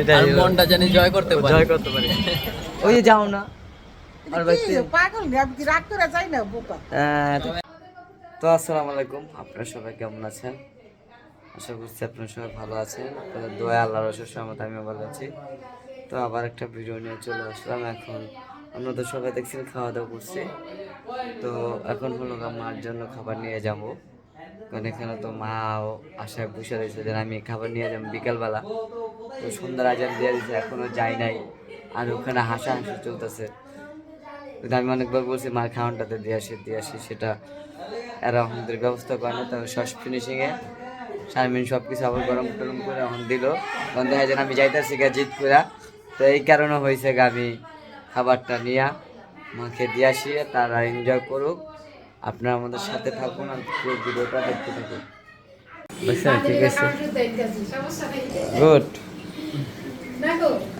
এটাই আর মনটা জানি জয় করতে পারে। জয় করতে পারি। ওই যে যাও না। আর ভাই পাগল আমি কি রাগ করে যাই না বোকা? তো আসসালামু আলাইকুম। আপনারা সবাই কেমন আছেন? আশা করছি আপনারা সবাই ভালো আছেন। আপনাদের দোয়া আল্লাহর অশেষ সহমত আমিও ভালো আছি। তো আবার একটা ভিডিও নিয়ে চলে আসলাম। এখন আমরা তো সবাই দেখছেন খাওয়া দাওয়া করছি। তো এখন হলো মার জন্য খাবার নিয়ে যাব। কারণ এখানে তো মাও আশায় বসে রয়েছে যে আমি খাবার নিয়ে যাব বিকালবেলা। তো সুন্দর আজান দিয়ে দিচ্ছে এখনও যাই নাই আর ওখানে হাসা হাসি চলতেছে। কিন্তু আমি অনেকবার বলছি মার খাওয়ানটাতে দিয়ে আসি দিয়ে আসি সেটা এরা আমাদের ব্যবস্থা করে না। তবে সস ফিনিশিংয়ে শারমিন সব কিছু আবার গরম টরম করে এখন দিল। তখন দেখা যায় আমি যাইতেছি গা জিত করে তো এই কারণে হয়েছে গা আমি খাবারটা নিয়ে মাকে দিয়ে আসি তারা এনজয় করুক। আপনারা আমাদের সাথে থাকুন আর পুরো ভিডিওটা দেখতে থাকুন। ঠিক আছে। গুড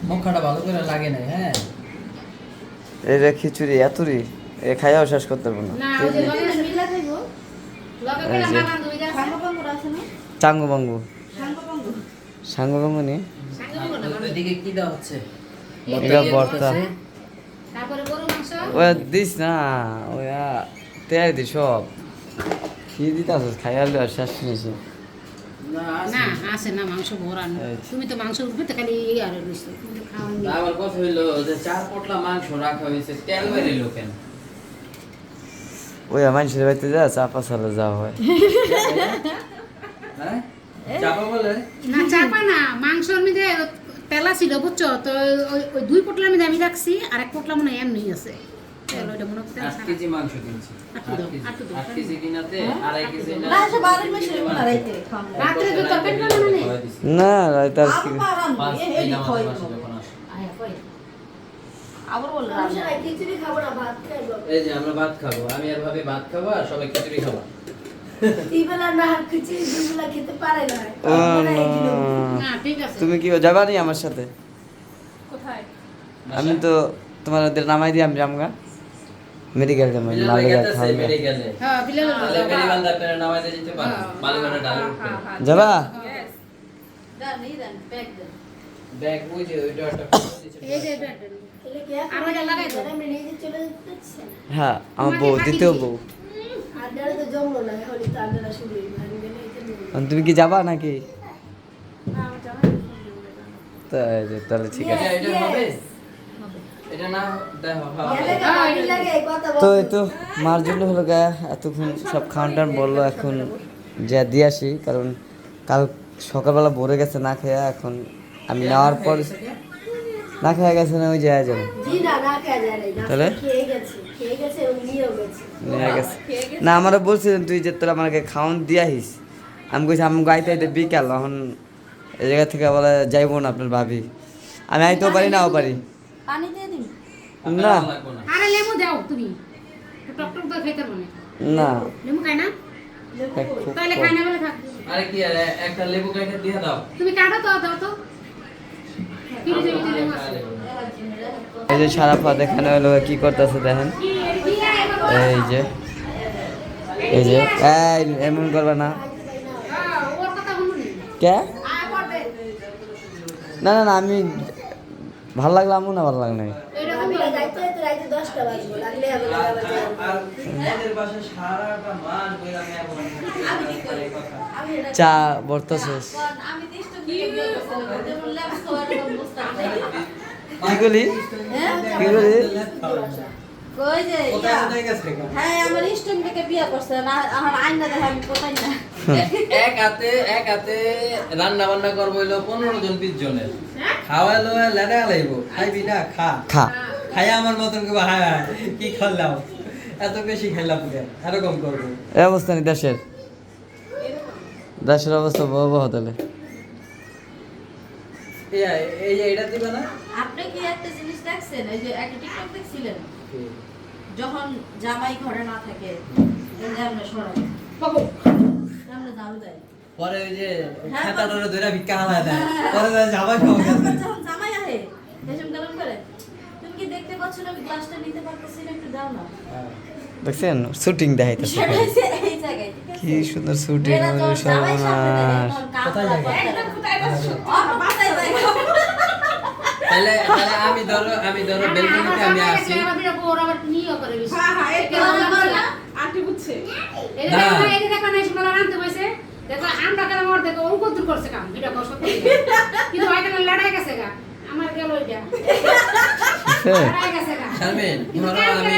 মুখটা ভালো করে লাগে না হ্যাঁ। এই যে খিচুড়ি এতরি এ খাইয়াও শেষ করতে পারব না। চাঙ্গু বাঙ্গু সাঙ্গু বাঙ্গু নি? এদিকে কি দেওয়া হচ্ছে? এটা বর্তা তারপরে গরু মাংস। ওই দিস না ওই তেয়ার দি সব। কি দিতে আসছ খাইয়ালে আর শেষ নিয়েছি না আসে না মাংস ভরা তুমি তো মাংস উঠবে তো খালি এই আর রইছো তুমি তো খাওয়ানি আমার কথা হইল যে চার পটলা মাংস রাখা হয়েছে তেল বেরিল কেন? ওই মানুষের বাড়িতে যা চাপা সালে যাওয়া হয়। চাপা বলে? না চাপা না মাংসর মধ্যে তেলা ছিল বুঝছ? তো ওই ওই দুই পোটলার মধ্যে আমি রাখছি আর এক পোটলা মনে হয় এমনি আছে। কেজি মাংস কিনছি। কেজি। কিনাতে আড়াই কেজি না? রাত্রে তো তরকারি বানানো নেই না তার কি। এই যে আমরা ভাত খাব আমি আর ভাবি ভাত খাব আর সবাই খিচুড়ি খাব। তুমি কি যাবা নি আমার সাথে? আমি তো তোমার ওদের নামাই দিয়ে আমি জামগা মেডিকেল যাব মিলান মালিকা লেগেছে খাওয়া মেডিকেলে হ্যাঁ বিলাল তাহলে বেরিবান্ধা আপনারা নামাজে যেতে পারেন বালিগঞ্জের ডালের উপরে যাবা ব্যাগ ওই যে ওইটা একটা এই যে এটা আর ওইটা লাগাই দাও হ্যাঁ আমার বউ দ্বিতীয় বউ এখন তুমি কি যাবা নাকি তাই যে, তাহলে ঠিক আছে এটা এটা হবে এটা না দেখো হবে তো এই তো মার জন্য হলো গা এতক্ষণ সব খাওয়ান টান বলল এখন যা দিয়ে আসি কারণ কাল সকালবেলা ভরে গেছে না খেয়ে এখন আমি নেওয়ার পর না খেয়ে গেছে না ওই যায় যাব তাহলে? নিয়ে গেছে। না আমারও বলছিলেন তুই যে তোরা আমাকে খাওয়ান দিয়ে আহিস আমি কইছি আমি গাইতে আইতে বিকাল এখন এই জায়গা থেকে বলে যাইবো না আপনার ভাবি। আমি আইতেও পারি নাও পারি। লাগবো না। আরে লেবু দাও তুমি। টক টক খাইতে পারবে না। লেবু খাই না? তাহলে খাই না বলে থাক। আরে কি আরে একটা লেবু কেটে দিয়ে দাও। তুমি কাটো তো দাও তো। এই যে সারা পথ এখানে হলো কি করতেছে দেখেন? এই যে। এই যে। এই এমন করবে না। ওর কথা শুনুন কে? না না না আমি ভালো লাগল আমু না ভালো লাগল চা বর্তা শেষ কি করলি কি করলি কোথায় কোথায় গেছে হ্যাঁ আমার ইস্টন থেকে বিয়ে করছে না আমার আইনা দেখা আমি কোথায় না। এক হাতে এক হাতে রান্না বান্না করব হইল পনেরো জন বিশ জনের। খাওয়াইলো লেডা লাইব। খাইবি না? খা। খা। খাই আমার মতন করব হায় হায় কি খাইলাম? এত বেশি খাইলাম কেন? এরকম করব। এই অবস্থা নি দেশের। দেশের অবস্থা ভয়াবহ তাহলে। এই এই যে এটা দিবে না? আপনি কি একটা জিনিস দেখছেন? এই যে একটা টিকটক দেখছিলেন? যখন জামাই ঘরে না থাকে আমরা সরাই আমরা দেয়। পরে ওই যে হ্যাঁ, ধরে ধরে ভিক্ষা হালা দেয়। পরে যায় জামাই খাওয়া জামাই আহে রেশম কালাম করে কি দেখতে পাচ্ছ না আমি গ্লাসটা নিতে পারতেছি না একটু দাও না। দেখছেন? শুটিং দেখাইতেছে কি সুন্দর শুটিং সর্বনাশ। তাহলে তাহলে আমি ধরো আমি ধরো বেলকনিতে আমি আসি। হ্যাঁ হ্যাঁ। আন্টি বুঝছে। দেখো আমরা কেন মর দেখো ও করছে কাম ভিডিও কষ্ট কিন্তু লড়াই গেছে গা। আমার গেল ওইটা। শারমিন ধরো আমি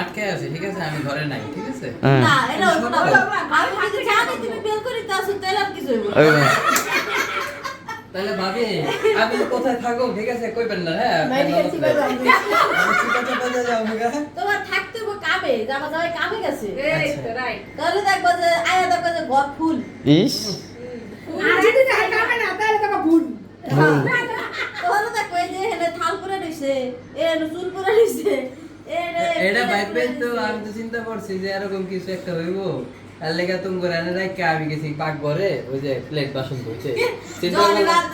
আটকে আছি ঠিক আছে? আমি ঘরে নাই ঠিক আছে? হ্যাঁ। না এটা আমি যদি জানি তুমি বেল করিতে তাহলে আর কিছু হইবো তাহলে ভাবি আপনি কোথায় থাকো ঠিক আছে? কইবেন না হ্যাঁ? আমি ঠিক আছে বাজে যাও হ্যাঁ তোমার থাকতে হইবো কামে জামা জামাই কামে গেছে। রাইট তাহলে দেখব যে আয়া দেখব যে ঘর ফুল। ইস। আর যদি কামে না তাহলে তো ভুল তাহলে দেখব এই যে এখানে থাল রইছে এখানে চুল পরে রইছে এটা তো আমি তো চিন্তা করছি যে এরকম কিছু একটা হইব। আর লেগে তুমি করে আনে আমি গেছি পাক ঘরে ওই যে প্লেট বাসন চিন্তা একটু ডাক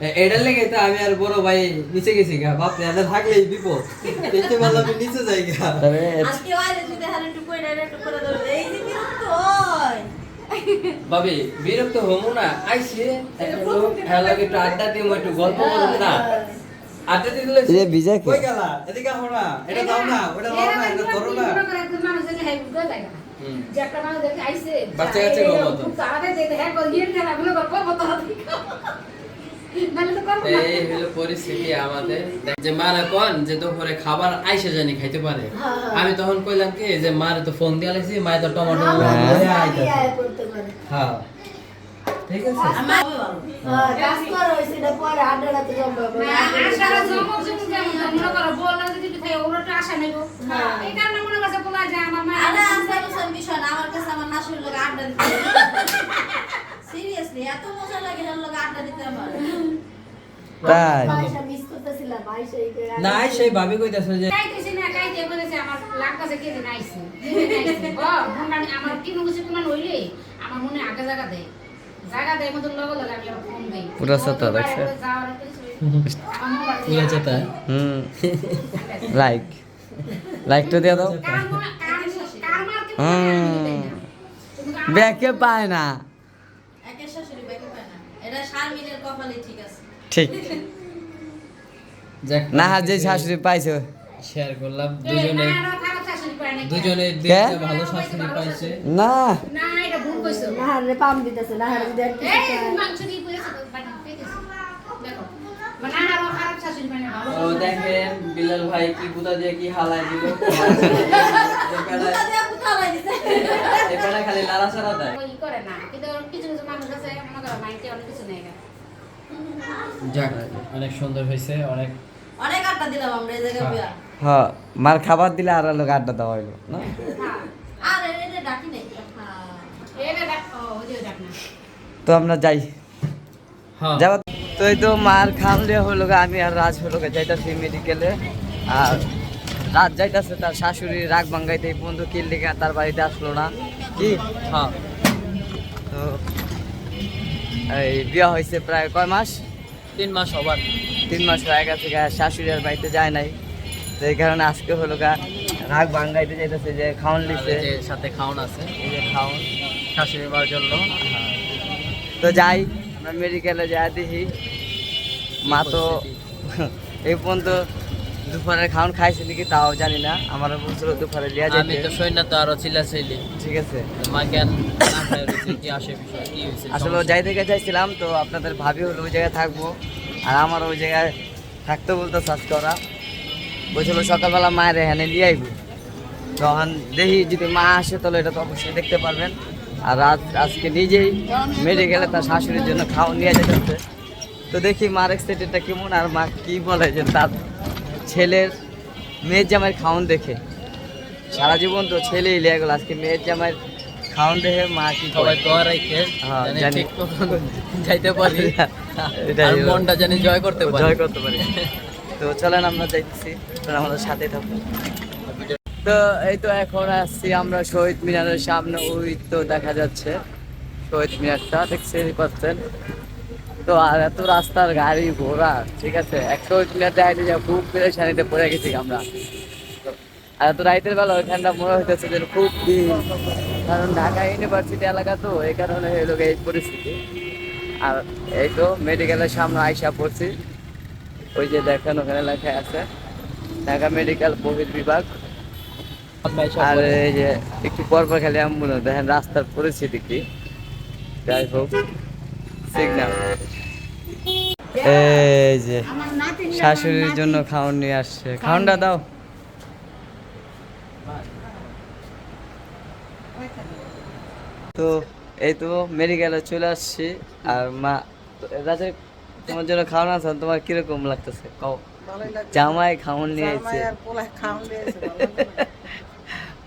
এটা এটার লেগে তো আমি আর বড় ভাই নিচে গেছি গা বাপ রে আরে থাকলেই বিপদ দেখতে পারলাম নিচে যাই গা। আজকে আইলে যদি হারে একটু না একটু ধরে। এই যে বিরক্ত ভাবি বিরক্ত হমু না আইসে একটা হ্যাঁ লাগে একটু আড্ডা দিই একটু গল্প করব না আড্ডা দিয়ে দিলে বিজয় কই গেলা এদিকে আহো না এটা দাও ওটা দাও এটা ধরো দেখে বাচ্চা হ্যাঁ গেল এই হলো পরিস্থিতি আমাদের। যে মারা কোন যে দুপুরে খাবার আইসে জানি খাইতে পারে। আমি তখন কইলাম কি যে মারে তো ফোন দিয়া লাইছি মায়ে তো টমেটো হ্যাঁ ঠিক আছে। আমার মনে মনে কাছে আমার লোক আড্ডা দিতে সিরিয়াসলি এত মজা লাগে আড্ডা দিতে আমার? তাই? করে সেই ভাবি কইতাছে যে খাইতেছি না খাইতে বলেছে আমার লাগতেছে কে দিন আইছে। ও আমার কিছু কোন হইলে? আমার মনে আগে জায়গা দেয়। জায়গা দেয় মতো লগে লগে আমি ফোন দেই। পুরা। পুরো হুম। লাইক লাইক তো দিয়ে দাও। ব্যাকে পায় না একের শাশুড়ি ব্যাকে পায় না এটা শারমিনের কপালে ঠিক আছে ঠিক যাক না যে শাশুড়ি পাইছে শেয়ার করলাম দুজনে দুজনে ভালো শাশুড়ি পাইছে না না এটা ভুল কইছো না হারে পাম দিতেছে না হারে যদি মাংস দিয়ে কইছো তো বাটা পেতেছি দেখো মানে আরও খারাপ শাশুড়ি মানে ভালো ও দেখেন বিলাল ভাই কি বুদা দিয়ে কি হালাই দিল খালি লালা সারা দেয় করে না কিন্তু কিছু কিছু মানুষ আছে মনে করো মাইন্ডে অনেক কিছু নেই গা। যাক অনেক সুন্দর হয়েছে অনেক অনেক আড্ডা দিলাম আমরা এই জায়গায় হ্যাঁ। মার খাবার দিলে আর লোক আড্ডা দেওয়া হইল না? আর ডাকি নাই হ্যাঁ। এটা ও যে দেখ না তো আমরা যাই। হ্যাঁ। যাব। তো এই তো মার খাম হলো গা, আমি আর রাজ হলো যাইতাছি মেডিকেলে আর রাত যাইতাছে তার শাশুড়ি রাগ ভাঙ্গাইতে এই বন্ধু কিল লিখে তার বাড়িতে আসলো না। কি? হ্যাঁ। তো এই বিয়া হয়েছে প্রায় কয় মাস? তিন মাস হবার। তিন মাস হয়ে গেছে শাশুড়ি আর বাড়িতে যায় নাই। তো এই কারণে আজকে হলো গা রাগ ভাঙ্গাইতে যাইতেছে যে খাওয়ান লিছে। যে সাথে খাওন আছে। এই যে খাওয়ান শাশুড়ি মার জন্য। তো যাই আমরা মেডিকেলে যাই দেখি। মা তো এই পর্যন্ত দুপুরের খাওয়ান খাইছে নাকি তাও জানি না। আমারও বলছিল দুপুরে লিয়া আমি যাইতে তো সৈন্য তো আরও চিল্লা চাইলি ঠিক আছে। মা জ্ঞান না খাই রয়েছে কি আসে বিষয়? কি হয়েছে আসলে যাই থেকে চাইছিলাম তো আপনাদের ভাবি হলো ওই জায়গায় থাকব। আর আমার ওই জায়গায় থাকতে বলতো সার্চ করা বলছিল সকালবেলা মায়ের এখানে নিয়ে আইব। তখন দেখি যদি মা আসে তাহলে এটা তো অবশ্যই দেখতে পারবেন। আর রাত আজকে নিজেই মেডিকেলে তার শাশুড়ির জন্য খাওয়া নিয়ে যেতে তো দেখি মার এক্সাইটেডটা কেমন আর মা কি বলে যে তার ছেলের মেয়ের জামাইয়ের খাওন দেখে। সারা জীবন তো ছেলেই লিয়ে গেল আজকে মেয়ের জামাইয়ের খাওন দেখে মা কি সবাই দোয়া রাখে হ্যাঁ, জানি যাইতে পারি। মনটা জানি জয় করতে পারি। জয় করতে পারি। তো চলেন আমরা যাইতেছি তোরা আমাদের সাথে থাকব তো এই তো এখন আসছি আমরা শহীদ মিনারের সামনে ওই তো দেখা যাচ্ছে। শহীদ মিনারটা দেখতে পাচ্ছেন। তো আর এত রাস্তার গাড়ি ঘোড়া, ঠিক আছে? একশো মিনার যাইতে যা খুব পেরেশানিতে পড়ে গেছি আমরা। আর এত রাইতের বেলা ওইখানটা মনে হইতেছে যে খুব কারণ ঢাকা ইউনিভার্সিটি এলাকা তো, এই কারণে হইল এই পরিস্থিতি। আর এই তো মেডিকেলের সামনে আইসা পড়ছি। ওই যে দেখেন ওখানে লেখা আছে, ঢাকা মেডিকেল বহির বিভাগ। আর এই যে একটু পর পর খালি অ্যাম্বুলেন্স দেখেন রাস্তার পরিস্থিতি কি। যাই হোক। সিগন্যাল এই যে শাশুড়ির জন্য খাওয়ান নিয়ে আসছে। খাওয়ানটা দাও। তো এই তো মেডিকেলে চলে আসছি। আর মা রাজে তোমার জন্য খাওয়ানো আছে তোমার কীরকম লাগতেছে? কও। জামাই খাওয়ান নিয়ে জামাই লাগে।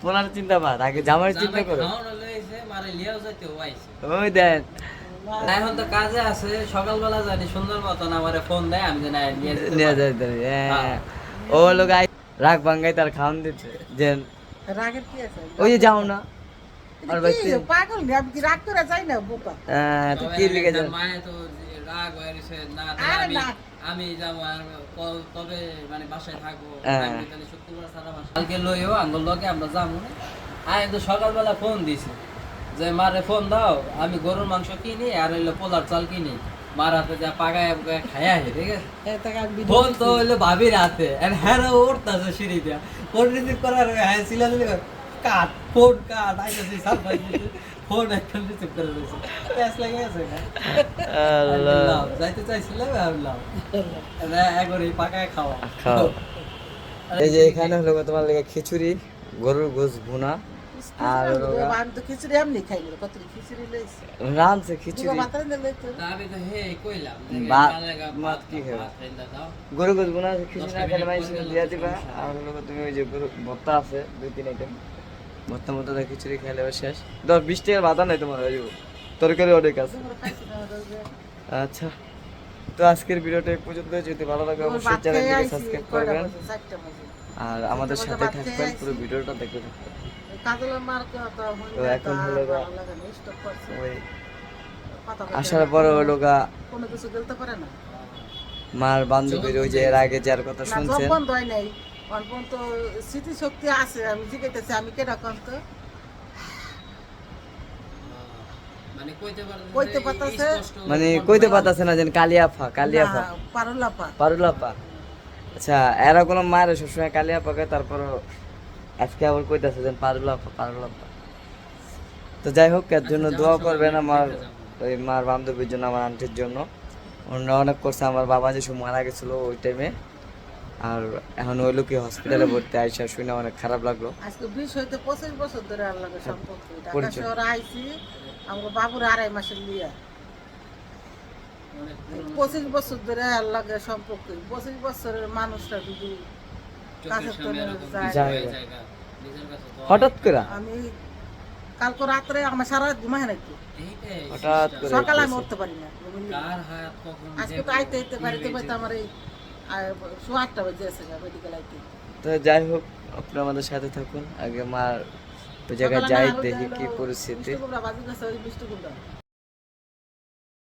পোলার চিন্তা বাদ আগে জামাইয়ের চিন্তা জামাই করো। ওই দেন। এখন তো কাজে আছে। সকালবেলা জানি সুন্দর মতন আমারে ফোন দেয় আমি জানি নিয়ে যেতে নিয়ে পারব। যাই হ্যাঁ। হ্যাঁ। ও লোক আই রাগ ভাঙ্গাই তার খাওয়ান দিচ্ছে যে রাগের কি আছে? ওই যে যাও না। আর ভাই পাগল কি রাগ করে যাই না বোকা? আহ, তো তবে কি লিখে একটা যান তো রাগ হয়ে না, আমি- আমি যাব আর মানে বাসায় থাকব। তাহলে শুক্রবার কালকে লইও আঙ্গুল লগে আমরা যাব না। আমি তো সকালবেলা ফোন দিছি। যে মারে ফোন দাও আমি গরুর মাংস কিনি আর হইল পোলার চাল কিনি। মার হাতে যা পাগায় পাগায় খায়া আহি, ঠিক আছে? এই ভিডিও ফোন তো হইল ভাবির হাতে আর হ্যাঁ উঠতেছে সিঁড়ি দিয়া। ফোন রিসিভ করার হ্যাঁ কাট ফোন কাট আইতেছি সারপ্রাইজ ফোন একটা রিসিভ করে দিয়েছে প্যাস লেগে গেছে না আল্লাহ। যাইতে চাইছিলাম লাভ। একবারে পাকায় খাওয়া। খাও এই যে এখানে হলো তোমার লেগে খিচুড়ি গরুর গোস ভুনা। আর খিচুড়ি এমনি কত খিচুড়ি লইছি? রানছে খিচুড়ি। ভাত- কি গরু খিচুড়ি না খেলে মিনিট দিয়া দিবা। আর হলো তুমি ওই যে ভর্তা আছে দুই তিন আইটেম ভর্তা মতো খিচুড়ি খেলে শেষ। দশ বিশ টাকার ভাতা নাই তোমার ওই তরকারি অনেক আছে। আচ্ছা। তো আজকের ভিডিওটা পর্যন্ত যদি ভালো লাগে অবশ্যই চ্যানেলটিকে সাবস্ক্রাইব করবেন। আর আমাদের সাথে থাকবেন পুরো ভিডিওটা দেখতে থাকবেন। তো এখন হলো। ওই আসার পরে হলো গা কোনো কিছু বলতে পারে না। মার বান্ধবীর ওই যে এর আগে যার কথা শুনছেন? বন্ধ হয় নাই। অল্প তো স্মৃতিশক্তি আছে আমি জিজ্ঞাসা আমি কন্ত মানে কইতে পারতেছে মানে না। যেন কালিয়াফা কালিয়াফা পারলাপা। পারুলাপা। আচ্ছা এরা কোনো মায়ের সবসময় কালিয়াপা কয় তারপর আজকে আবার কইতাছে যেন পারুলাপা পারুলাপা তো যাই হোক এর জন্য আচ্ছা, দোয়া করবেন আমার ওই মার বান্ধবীর জন্য আমার আন্টির জন্য। ওনারা অনেক করছে আমার বাবা যে সময় মারা গেছিল ওই টাইমে আর এখন ওই লোকে হসপিটালে ভর্তি আইসা শুনে অনেক খারাপ লাগল। আজকে বিশ হইতে পঁচিশ বছর ধরে আল্লাহ সম্পর্ক ঢাকা পরিচয়। শহরে আইছি আমার বাবুর আড়াই মাসের লিয়া। পঁচিশ বছর ধরে আল্লাহ সম্পর্ক পঁচিশ বছরের মানুষটা যদি হঠাৎ করে? আমি কালকে রাত্রে আমার সারা রাত ঘুমায় নাকি হঠাৎ। করে সকালে আমি উঠতে পারি না আজকে তো আইতে আইতে বাড়িতে? বাড়িতে আমার এই সোয়া আটটা বাজে আছে মেডিকেল আইতে। তো যাই হোক আপনি আমাদের সাথে থাকুন। আগে মার ওই জায়গায় যাই দেখি কি পরিস্থিতি।